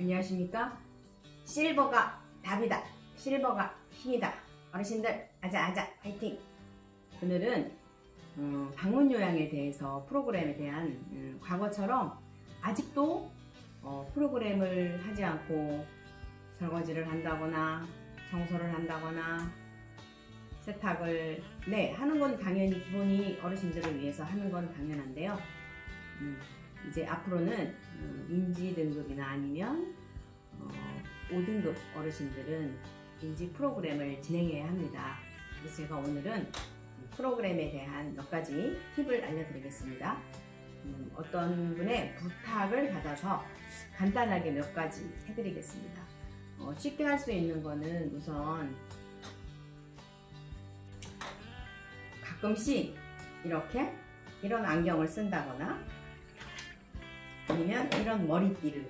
안녕하십니까? 실버가 답이다. 실버가 힘이다. 어르신들 아자아자 파이팅! 오늘은 음, 방문 요양에 대해서 프로그램에 대한 음, 과거처럼 아직도 어, 프로그램을 하지 않고 설거지를 한다거나 청소를 한다거나 세탁을 네 하는 건 당연히 기본이 어르신들을 위해서 하는 건 당연한데요. 음, 이제 앞으로는 음, 인지 등급이나 아니면 어, 5등급 어르신들은 인지 프로그램을 진행해야 합니다. 그래서 제가 오늘은 프로그램에 대한 몇 가지 팁을 알려드리겠습니다. 음, 어떤 분의 부탁을 받아서 간단하게 몇 가지 해드리겠습니다. 어, 쉽게 할 수 있는 거는 우선 가끔씩 이렇게 이런 안경을 쓴다거나 아니면 이런 머리띠를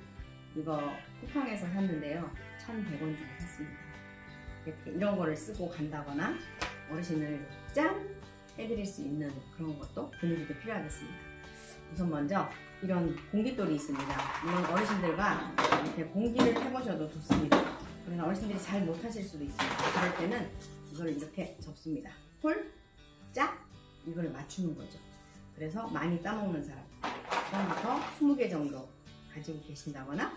이거 쿠팡에서 샀는데요. 1100원 주고 샀습니다. 이렇게 이런 거를 쓰고 간다거나 어르신을 짠 해드릴 수 있는 그런 것도 분위기도 필요하겠습니다. 우선 먼저 이런 공깃돌이 있습니다. 이런 어르신들과 이렇게 공기를 해보셔도 좋습니다. 그러나 어르신들이 잘 못하실 수도 있습니다. 그럴 때는 이걸 이렇게 접습니다. 홀, 짝 이걸 맞추는 거죠. 그래서 많이 따먹는 사람. 처음부터 20개 정도 가지고 계신다거나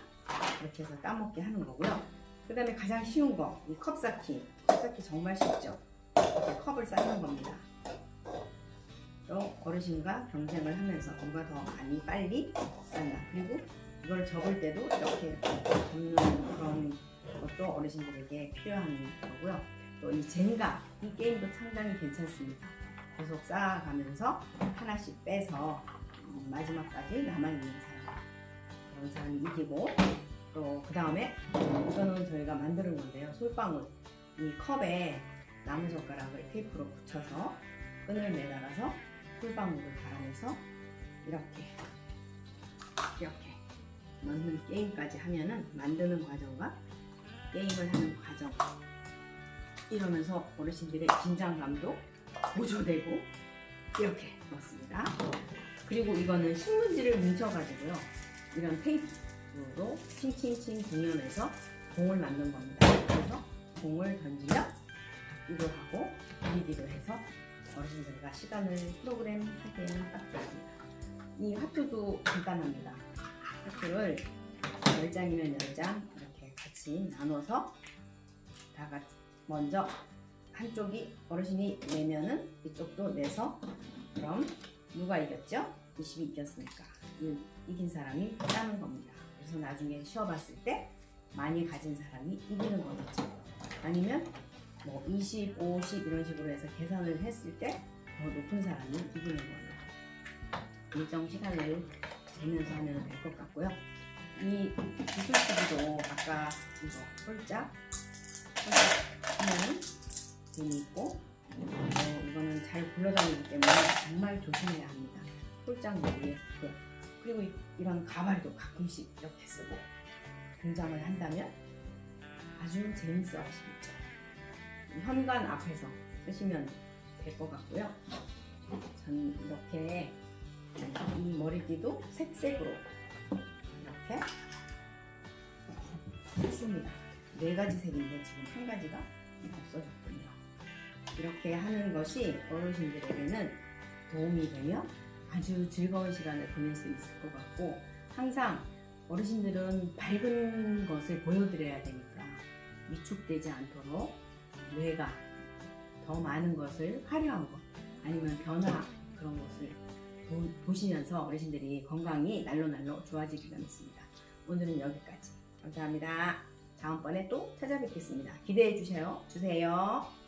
이렇게 해서 따먹게 하는 거고요. 그 다음에 가장 쉬운 거, 이 컵 쌓기. 컵 쌓기 정말 쉽죠? 이렇게 컵을 쌓는 겁니다. 또 어르신과 경쟁을 하면서 뭔가 더 많이 빨리 쌓는다. 그리고 이걸 접을 때도 이렇게 접는 그런 것도 어르신들에게 필요한 거고요. 또 이 젠가, 이 게임도 상당히 괜찮습니다. 계속 쌓아가면서 하나씩 빼서 어, 마지막까지 남아있는 사람 그런 사람이 이기고 또 그 다음에 이거는 저희가 만드는 건데요. 솔방울. 이 컵에 나무젓가락을 테이프로 붙여서 끈을 매달아서 솔방울을 달아내서 이렇게 이렇게 넣는 게임까지 하면은 만드는 과정과 게임을 하는 과정. 이러면서 어르신들의 긴장감도 보조되고 이렇게 넣습니다. 그리고 이거는 신문지를 뭉쳐가지고요. 이런 테이프로 칭칭칭 동연해서 공을 만든 겁니다. 그래서 공을 던지면 받기도 하고 이기기도 해서 어르신들과 시간을 프로그램 하기에는 딱 좋습니다. 이 화투도 간단합니다. 화투를 10장이면 10장 이렇게 같이 나눠서 다 같이 먼저 한쪽이 어르신이 내면은 이쪽도 내서 그럼 누가 이겼죠? 20이 이겼으니까 이, 이긴 사람이 따는 겁니다. 그래서 나중에 쉬어봤을 때 많이 가진 사람이 이기는 거겠죠. 아니면 뭐 20, 50 이런 식으로 해서 계산을 했을 때 더 높은 사람이 이기는 거예요. 일정 시간을 재면서 하면 될 것 같고요. 이 기술치기도 아까 이거 홀짝 하면 재미있고 어, 이거는 잘 굴러다니기 때문에 정말 조심해야 합니다. 홀짝 머리에 그 그리고 이- 이런 가발도 가끔씩 이렇게 쓰고 등장을 한다면 아주 재밌어 하시겠죠. 이 현관 앞에서 쓰시면 될 것 같고요. 전 이렇게 이 머리띠도 색색으로 이렇게 했습니다. 네 가지 색인데 지금 한 가지가 없어졌군요. 이렇게 하는 것이 어르신들에게는 도움이 되며 아주 즐거운 시간을 보낼 수 있을 것 같고 항상 어르신들은 밝은 것을 보여드려야 되니까 위축되지 않도록 뇌가 더 많은 것을 화려한 것 아니면 변화 그런 것을 보, 보시면서 어르신들이 건강이 날로 날로 좋아지기가 믿습니다. 오늘은 여기까지 감사합니다. 다음번에 또 찾아뵙겠습니다. 기대해 주세요. 주세요.